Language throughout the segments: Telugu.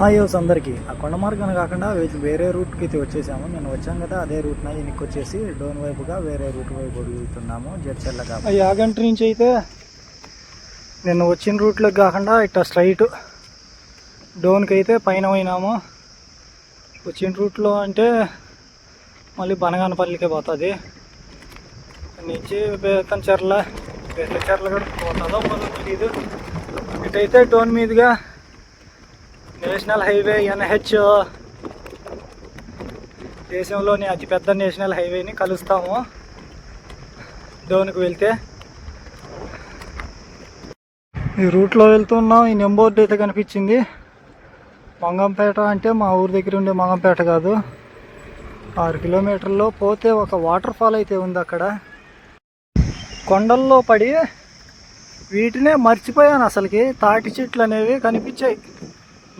హాయోస్ అందరికీ. ఆ కొండ మార్గాన్ని కాకుండా వేరే రూట్కి అయితే వచ్చేసాము. నేను వచ్చాం కదా అదే రూట్ నా వచ్చేసి డోన్ వైపుగా వేరే రూట్ వైపు వెళ్తున్నాము జడ్చెల్లగా యాగంటి నుంచి అయితే నేను వచ్చిన రూట్లో కాకుండా ఇట్లా స్ట్రైట్ డోన్కి అయితే పైన పోయినాము. వచ్చిన రూట్లో అంటే మళ్ళీ బనగానపల్లికే పోతుంది. నుంచి బేతంచెర్ల బేతంచెర్ల కూడా పోతుందో పోదో తెలియదు ఇటైతే డోన్ మీదుగా నేషనల్ హైవే ఎన్హెచ్ దేశంలోని అతిపెద్ద నేషనల్ హైవేని కలుస్తాము. డోన్కి వెళ్తే. ఈ రూట్లో వెళ్తున్నాం. ఈ నెంబోర్డు అయితే కనిపించింది. మంగంపేట అంటే మా ఊరి దగ్గర ఉండే మంగంపేట కాదు. ఆరు కిలోమీటర్లో పోతే ఒక వాటర్ ఫాల్ అయితే ఉంది అక్కడ. కొండల్లో పడి వీటినే మర్చిపోయాను అసలుకి. తాటి చెట్లు అనేవి కనిపించాయి.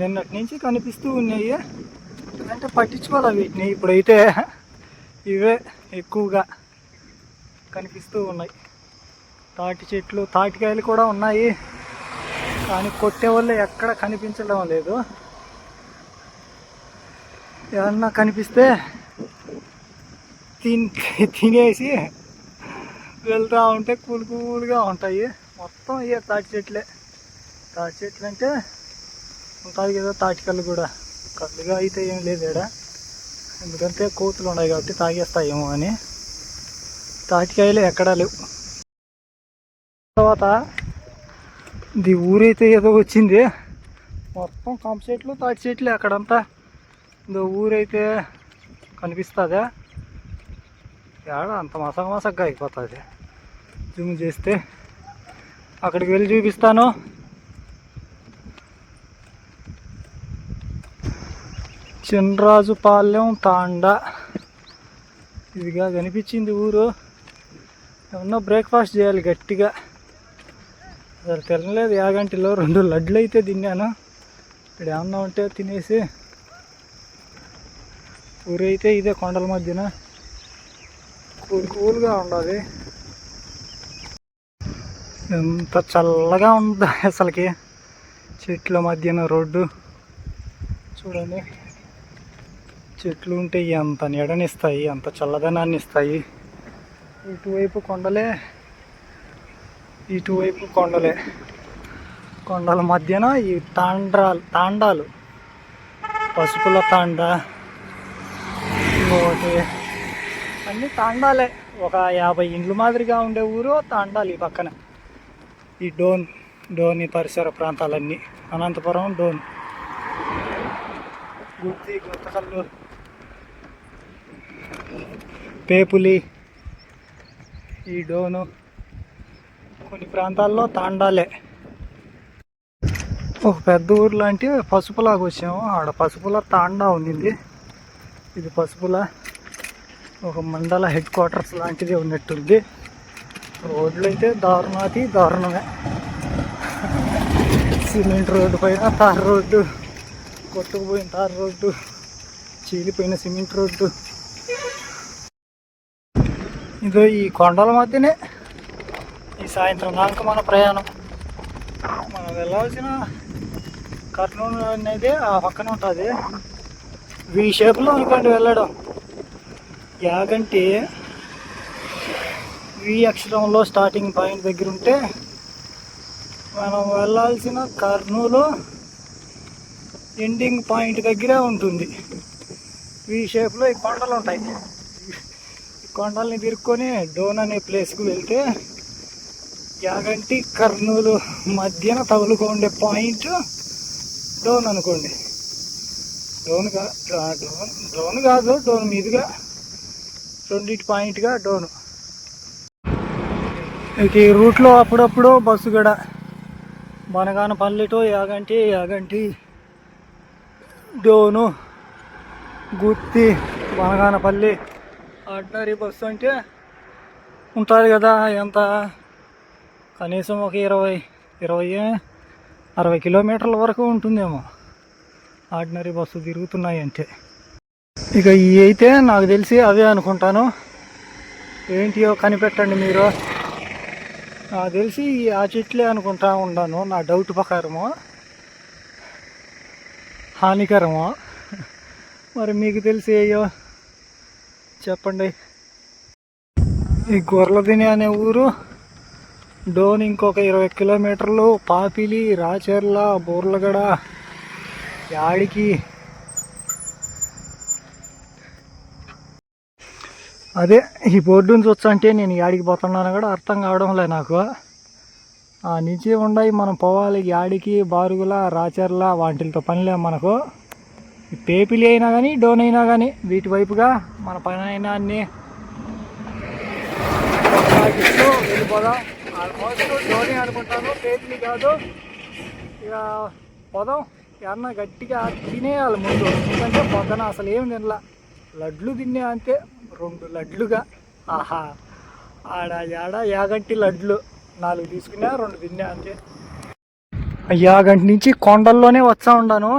నిన్నటి నుంచి కనిపిస్తూ ఉన్నాయి. అంటే పట్టించుకోవాలి వీటిని? ఇప్పుడైతే ఇవే ఎక్కువగా కనిపిస్తూ ఉన్నాయి. తాటి చెట్లు తాటికాయలు కూడా ఉన్నాయి. కానీ కొట్టే వాళ్ళు ఎక్కడ కనిపించడం లేదు. ఏమన్నా కనిపిస్తే తిని తినేసి వెళ్తూ ఉంటే కూల్ కూల్గా ఉంటాయి. మొత్తం ఇవే తాటి చెట్లే. తాటి చెట్లు అంటే ఉంటుంది కదా తాటికల్లు కూడా. కళ్ళుగా అయితే ఏం లేదు ఈడ ఎందుకంటే కోతులు ఉన్నాయి కాబట్టి తాగేస్తాయేమో అని. తాటికాయలు ఎక్కడా లేవు. తర్వాత ఇది ఊరైతే ఏదో వచ్చింది. మొత్తం కంప చెట్లు తాటి చెట్లు అక్కడంతా. ఇందో ఊరైతే కనిపిస్తుందా. ఏడ అంత మసగ మసగ్గా అయిపోతుంది. జూమ్ చేస్తే అక్కడికి వెళ్ళి చూపిస్తాను. చినరాజుపాలెం తాండా. ఇదిగా కనిపించింది ఊరు. ఏమన్నా బ్రేక్ఫాస్ట్ చేయాలి గట్టిగా. అసలు తినలేదు. యాగంటిలో రెండు లడ్లు అయితే తిన్నాను. ఇక్కడ ఏమన్నా ఉంటే తినేసి. ఊరైతే ఇదే కొండల మధ్యన. కూల్ కూల్గా ఉండాలి. ఎంత చల్లగా ఉందా అసలుకి. చెట్ల మధ్యన రోడ్డు. చూడండి. చెట్లు ఉంటే ఎంత నీడనిస్తాయి అంత చల్లదనాన్ని ఇస్తాయి ఇటువైపు కొండలే ఇటువైపు కొండలే. కొండల మధ్యన ఈ తాండ్రాలు తాండాలు. పసుపుల తాండ ఇంకోటి అన్నీ తాండాలే. ఒక యాభై ఇండ్లు మాదిరిగా ఉండే ఊరు తాండాలి ఈ పక్కన. ఈ డోన్ డోన్ ఈ పరిసర ప్రాంతాలన్నీ. అనంతపురం డోన్. గుత్తి గుర్తకల్లూరు పేపులి ఈ డోను కొన్ని ప్రాంతాల్లో తాండాలే. ఒక పెద్ద ఊర్లో అంటే పసుపులాగా వచ్చాము. ఆడ పసుపుల తాండా ఉంది ఇది పసుపుల ఒక మండల హెడ్ క్వార్టర్స్ లాంటిది ఉన్నట్టుంది. రోడ్లు అయితే దారుణాతి దారుణమే. సిమెంట్ రోడ్డు పైన తార్ రోడ్డు కొట్టుకుపోయిన తార్ రోడ్డు చీలిపోయిన సిమెంట్ రోడ్డు. ఇదో ఈ కొండల మధ్యనే ఈ సాయంత్రం దాకా మన ప్రయాణం. మనం వెళ్ళాల్సిన కర్నూలు అనేది ఆ పక్కన ఉంటుంది. వి షేప్లో అనుకోండి వెళ్ళడం. యాగంటి వి అక్షరంలో స్టార్టింగ్ పాయింట్ దగ్గర ఉంటే మనం వెళ్ళాల్సిన కర్నూలు ఎండింగ్ పాయింట్ దగ్గరే ఉంటుంది. వి షేప్లో ఈ కొండలు ఉంటాయి. కొండల్ని తిరుక్కొని డోన్ అనే ప్లేస్కి వెళ్తే యాగంటి కర్నూలు మధ్యన తగులుకు ఉండే పాయింట్ డోన్ అనుకోండి. డోన్ కా డోన్ డోన్ కాదు డోన్ మీదుగా రెండింటి పాయింట్గా డోను. ఇక ఈ రూట్లో అప్పుడప్పుడు బస్సు కూడా బనగానపల్లి పల్లెటూ యాగంటి యాగంటి డోను గుత్తి బనగానపల్లి ఆర్డినరీ బస్సు అంటే ఉంటుంది కదా ఎంత? కనీసం ఒక ఇరవై ఇరవై అరవై కిలోమీటర్ల వరకు ఉంటుందేమో. ఆర్డినరీ బస్సు తిరుగుతున్నాయి అంటే. ఇక ఇవి అయితే నాకు తెలిసి అవే అనుకుంటాను. ఏంటియో కనిపెట్టండి మీరు. నాకు తెలిసి ఈ ఆ చెట్లే అనుకుంటా ఉన్నాను నా డౌట్ ప్రకారము. హానికరము. మరి మీకు తెలిసి అయ్యో చెప్పండి. ఈ గొర్రెదిని అనే ఊరు డోన్ ఇంకొక ఇరవై కిలోమీటర్లు పాపిలి రాచెర్ల బోర్లగడ యాడికి. అదే ఈ బోర్డుని చూస్తుంటే నేను యాడికి పోతున్నాను కూడా అర్థం కావడం లే నాకు. ఆ నుంచి ఉండయి మనం పోవాలి యాడికి బారుగుల రాచర్ల వాటితో పనిలే మనకు. పేపిలి అయినా కానీ డోన్ అయినా కానీ వీటి వైపుగా మన పని అయినా అన్ని వెళ్ళిపోదాం. ఆల్మోస్ట్ డోని అనుకుంటాను పేపిలి కాదు. ఇక పొదం. ఎవరన్నా గట్టిగా తినేయాలి ముందు. ఎందుకంటే పొద్దున అసలు ఏం తినలా. లడ్లు తినే అంతే రెండు లడ్లుగా. ఆహా. ఆడ యాడ యాగంటి లడ్లు. నాలుగు తీసుకున్నా రెండు తిన్నా అంతే. యాగంటి నుంచి కొండల్లోనే వచ్చా ఉన్నాను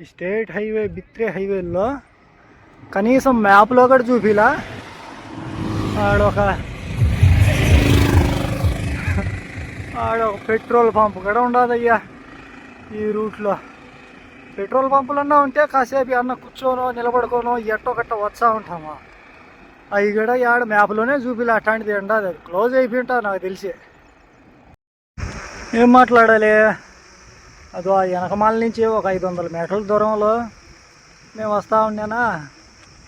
ఈ స్టేట్ హైవే బిత్రే హైవేలో కనీసం మ్యాప్లో కూడా చూపిలా. ఆడొక ఆడొక పెట్రోల్ పంప్ కూడా ఉండదయ్యా ఈ రూట్లో. పెట్రోల్ పంపులన్నా ఉంటే కాసేపు అన్న కూర్చోనో నిలబడుకోనో ఎట్టో గట్ట వస్తా ఉంటామా? అవి కూడా ఆడ మ్యాప్లోనే చూపిలే. అట్లాంటిది ఉండదు అది క్లోజ్ అయిపోయి నాకు తెలిసి. ఏం మాట్లాడాలి? అదో ఆ వెనకమాల నుంచి ఒక ఐదు వందల మీటర్ల దూరంలో మేము వస్తూ ఉన్నానా?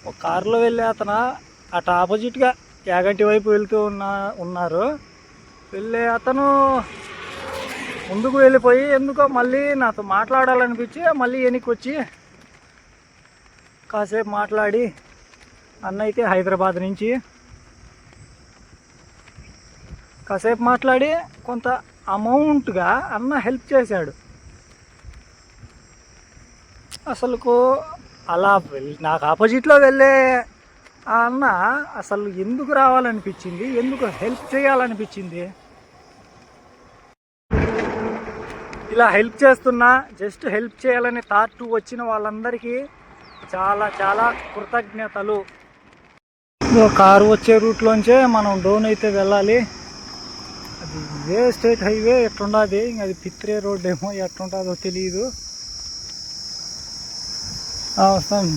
ఒక కారులో వెళ్ళే అతను అటు ఆపోజిట్గా యాగంటి వైపు వెళ్తూ ఉన్న ఉన్నారు. వెళ్ళే అతను ముందుకు వెళ్ళిపోయి ఎందుకో మళ్ళీ నాతో మాట్లాడాలనిపించి మళ్ళీ వెనక్కి వచ్చి కాసేపు మాట్లాడి అన్న అయితే హైదరాబాద్ నుంచి కాసేపు మాట్లాడి కొంత అమౌంట్గా అన్న హెల్ప్ చేశాడు. అసలుకు అలా నాకు ఆపోజిట్లో వెళ్ళే ఆ అన్న అసలు ఎందుకు రావాలనిపించింది? ఎందుకు హెల్ప్ చేయాలనిపించింది? ఇలా హెల్ప్ చేస్తున్నా జస్ట్ హెల్ప్ చేయాలని థాట్ వచ్చిన వాళ్ళందరికీ చాలా చాలా కృతజ్ఞతలు. కారు వచ్చే రూట్లోంచే మనం డౌన్ అయితే వెళ్ళాలి. అది ఇదే స్టేట్ హైవే ఎట్లుండదు? అది పిత్రే రోడ్ ఏమో ఎట్లుంటుందో తెలియదు వస్తాను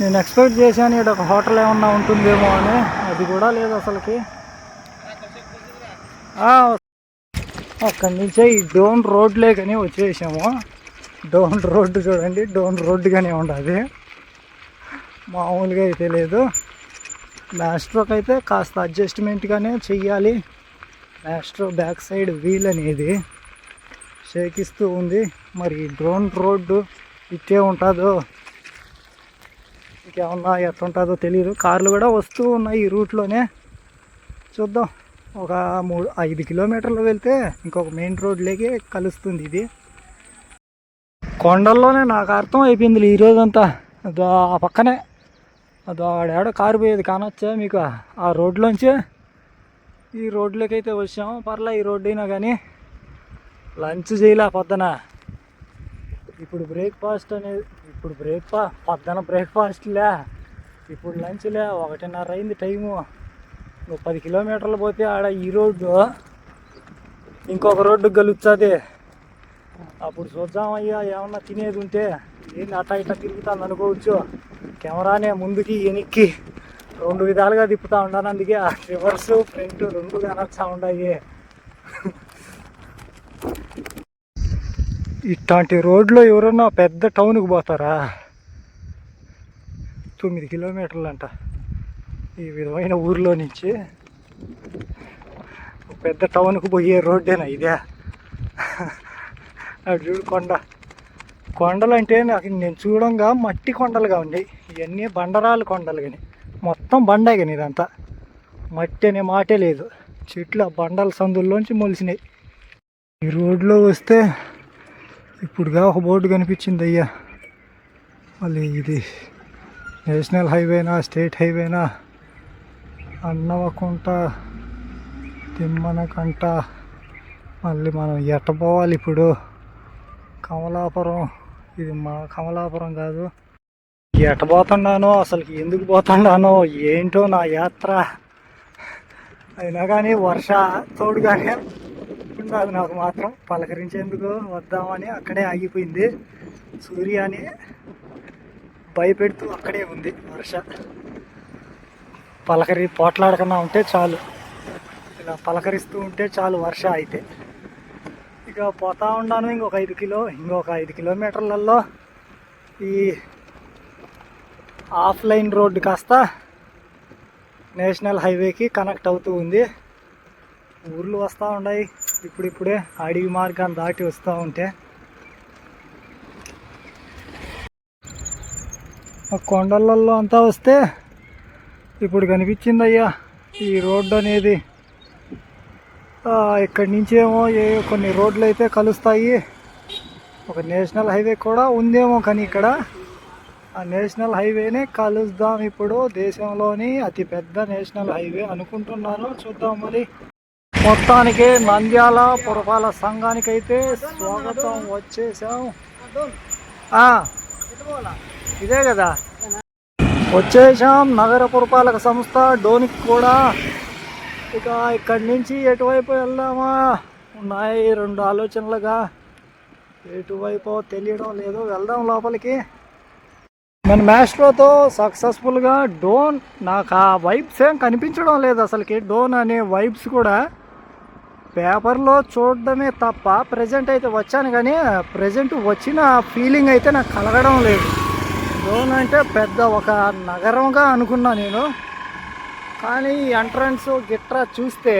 నేను ఎక్స్పెక్ట్ చేశాను ఇక్కడ ఒక హోటల్ ఏమన్నా ఉంటుందేమో అని. అది కూడా లేదు అసలుకి. అక్కడి నుంచే ఈ డోన్ రోడ్లే కానీ వచ్చేసాము. డోన్ రోడ్డు చూడండి డోన్ రోడ్డుగానే ఉండదు. మామూలుగా అయితే లేదు. మ్యాస్ట్రోక్ అయితే కాస్త అడ్జస్ట్మెంట్గానే చెయ్యాలి. మ్యాస్ట్రో బ్యాక్ సైడ్ వీల్ అనేది షేకిస్తూ ఉంది. మరి డ్రోన్ రోడ్డు ఇట్టే ఉంటుందో? ఇంకేమన్నా ఎట్లుంటుందో తెలియదు కార్లు కూడా వస్తూ ఉన్నాయి ఈ రూట్లోనే. చూద్దాం. ఒక మూడు ఐదు కిలోమీటర్లు వెళ్తే ఇంకొక మెయిన్ రోడ్లోకి కలుస్తుంది ఇది. కొండల్లోనే నాకు అర్థం అయిపోయింది ఈ రోజంతా. అదో ఆ పక్కనే. అదో ఆడాడ కారు పోయేది కానొచ్చా మీకు? ఆ రోడ్లోంచి. ఈ రోడ్లోకి అయితే వచ్చాము పర్లే ఈ రోడ్డు అయినా కానీ లంచ్ చేయలే పొద్దున. ఇప్పుడు బ్రేక్ఫాస్ట్ అనేది ఇప్పుడు బ్రేక్ఫా పొద్దున బ్రేక్ఫాస్ట్లే ఇప్పుడు లంచ్లే ఒకటిన్నర అయింది టైము నువ్వు పది కిలోమీటర్లు పోతే ఆడ ఈ రోడ్డు ఇంకొక రోడ్డు గలుస్తుంది అప్పుడు చూద్దామయ్యా ఏమన్నా తినేది ఉంటే. ఏంది అట్టా ఇట్టా తిరుగుతాను అనుకోవచ్చు. కెమెరానే ముందుకి వెనక్కి. రెండు విధాలుగా తిప్పుతా ఉన్నాను అందుకే. రివర్స్ ఫ్రంట్ రెండు కనొచ్చా ఉన్నాయి ఇట్లాంటి రోడ్లో ఎవరన్నా పెద్ద టౌన్కి పోతారా? తొమ్మిది కిలోమీటర్లు అంట ఈ విధమైన ఊర్లో నుంచి పెద్ద టౌన్కి పోయే రోడ్డేనా ఇదే? అటు చూడు కొండ. కొండలు అంటే నాకు నేను చూడంగా మట్టి కొండలుగా ఉన్నాయి. ఇవన్నీ బండరాలు కొండలు కానీ. మొత్తం బండే కానీ ఇదంతా. మట్టి అనే మాటే లేదు. చెట్లు ఆ బండల సందుల్లోంచి మొలిసినాయి. ఈ రోడ్లో వస్తే ఇప్పుడుగా ఒక బోర్డు కనిపించింది అయ్యా. మళ్ళీ ఇది నేషనల్ హైవేనా స్టేట్ హైవేనా అన్నవకుంట తిమ్మనకంట. మళ్ళీ మనం ఎట్ట పోవాలి ఇప్పుడు? కమలాపురం. ఇది మా కమలాపురం కాదు. ఎట్ట పోతున్నానో అసలు ఎందుకు పోతున్నానో ఏంటో నా యాత్ర. అయినా కానీ వర్ష తోడుగానే కానీ రాదు నాకు మాత్రం. పలకరించేందుకు వద్దామని అక్కడే ఆగిపోయింది. సూర్యాని భయపెడుతూ అక్కడే ఉంది వర్ష. పలకరి పోట్లాడకుండా ఉంటే చాలు. ఇలా పలకరిస్తూ ఉంటే చాలు వర్ష అయితే. ఇక పోతా ఉన్నాను ఇంకొక ఐదు కిలో ఇంకొక ఐదు కిలోమీటర్లలో. ఈ ఆఫ్లైన్ రోడ్డు కాస్త నేషనల్ హైవేకి కనెక్ట్ అవుతూ ఉంది. ఊర్లు వస్తూ ఉన్నాయి. ఇప్పుడిప్పుడే అడవి మార్గాన్ని దాటి వస్తూ ఉంటే కొండలలో అంతా వస్తే ఇప్పుడు కనిపించిందయ్యా ఈ రోడ్డు అనేది. ఇక్కడి నుంచి ఏమో ఏ కొన్ని రోడ్లు అయితే కలుస్తాయి. ఒక నేషనల్ హైవే కూడా ఉందేమో కానీ ఇక్కడ. ఆ నేషనల్ హైవేనే కలుద్దాం ఇప్పుడు దేశంలోని అతి పెద్ద నేషనల్ హైవే అనుకుంటున్నాను. చూద్దాం మరి. మొత్తానికి నంద్యాల పురపాల సంఘానికి అయితే స్వాగతం వచ్చేసాం ఇదే కదా. వచ్చేసాం నగర పురపాలక సంస్థ డోనికి కూడా. ఇక ఇక్కడి నుంచి ఎటువైపు వెళ్దామా? ఉన్నాయి రెండు ఆలోచనలుగా. ఎటువైపు తెలియడం లేదు. వెళ్దాం లోపలికి. మన మ్యాస్ట్రోతో సక్సెస్ఫుల్గా డోన్ నాకు ఆ వైబ్స్ ఏం కనిపించడం లేదు అసలుకి. డోన్ అనే వైబ్స్ కూడా పేపర్లో చూడడమే తప్ప ప్రజెంట్ అయితే వచ్చాను కానీ ప్రజెంట్ వచ్చిన ఫీలింగ్ అయితే నాకు కలగడం లేదు. డోన్ అంటే పెద్ద ఒక నగరంగా అనుకున్నా నేను. కానీ ఎంట్రన్స్ గిట్రా చూస్తే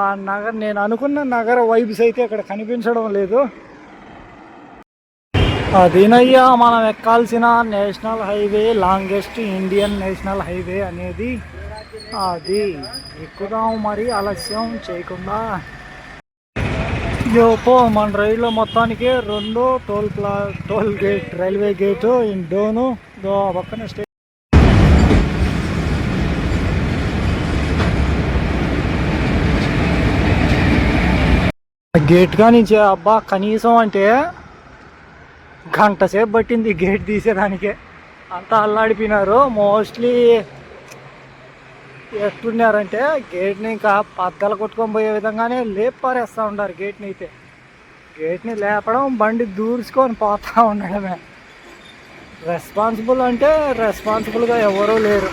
ఆ నగర నేను అనుకున్న నగర వైబ్స్ అయితే ఇక్కడ కనిపించడం లేదు. అదేనయ్యా మనం ఎక్కాల్సిన national highway longest Indian national highway అనేది అది. ఎక్కుదాం మరి ఆలస్యం చేయకుండా. యోపో మన రైల్లో మొత్తానికి రెండు టోల్ ప్లా toll gate railway gate in Dhone. దో ఆ పక్కన స్టే గేట్ నుంచి అబ్బా కనీసం అంటే గంట సేపు పట్టింది గేట్ తీసేదానికే. అంతా అల్లాడిపోయినారు. మోస్ట్లీ ఎట్టున్నారంటే గేట్ని ఇంకా పద్దలు కొట్టుకొని పోయే విధంగానే లేపారేస్తూ ఉన్నారు గేట్ని అయితే. గేట్ని లేపడం బండి దూర్చుకొని పోతా ఉండడమే. రెస్పాన్సిబుల్ అంటే రెస్పాన్సిబుల్గా ఎవరూ లేరు.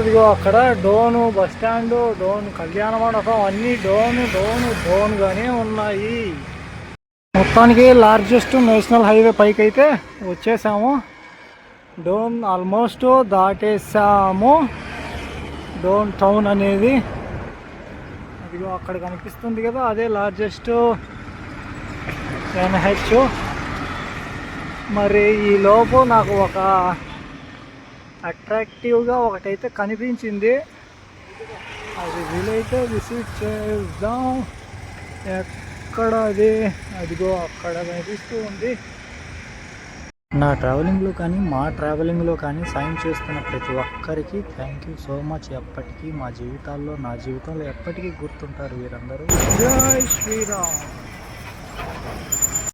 ఇదిగో అక్కడ డోను బస్ స్టాండ్ డోన్ కళ్యాణ మండపం అన్నీ డోను డోను డోన్గానే ఉన్నాయి. మొత్తానికి లార్జెస్ట్ నేషనల్ హైవే పైకి అయితే వచ్చేసాము. డోన్ ఆల్మోస్ట్ దాటేసాము డోన్ టౌన్ అనేది అదిగో అక్కడ కనిపిస్తుంది కదా అదే లార్జెస్ట్ ఎన్హెచ్. మరి ఈ లోపు నాకు ఒక అట్రాక్టివ్గా ఒకటైతే కనిపించింది. అది వీలైతే విసిట్ చేద్దాం. ఎక్కడ అది? అదిగో అక్కడ కనిపిస్తూ ఉంది నా ట్రావెలింగ్లో కానీ మా ట్రావెలింగ్లో కానీ సాయం చేస్తున్న ప్రతి ఒక్కరికి థ్యాంక్ యూ సో మచ్ ఎప్పటికీ మా జీవితాల్లో నా జీవితంలో ఎప్పటికీ గుర్తుంటారు వీరందరూ. జై శ్రీరామ్.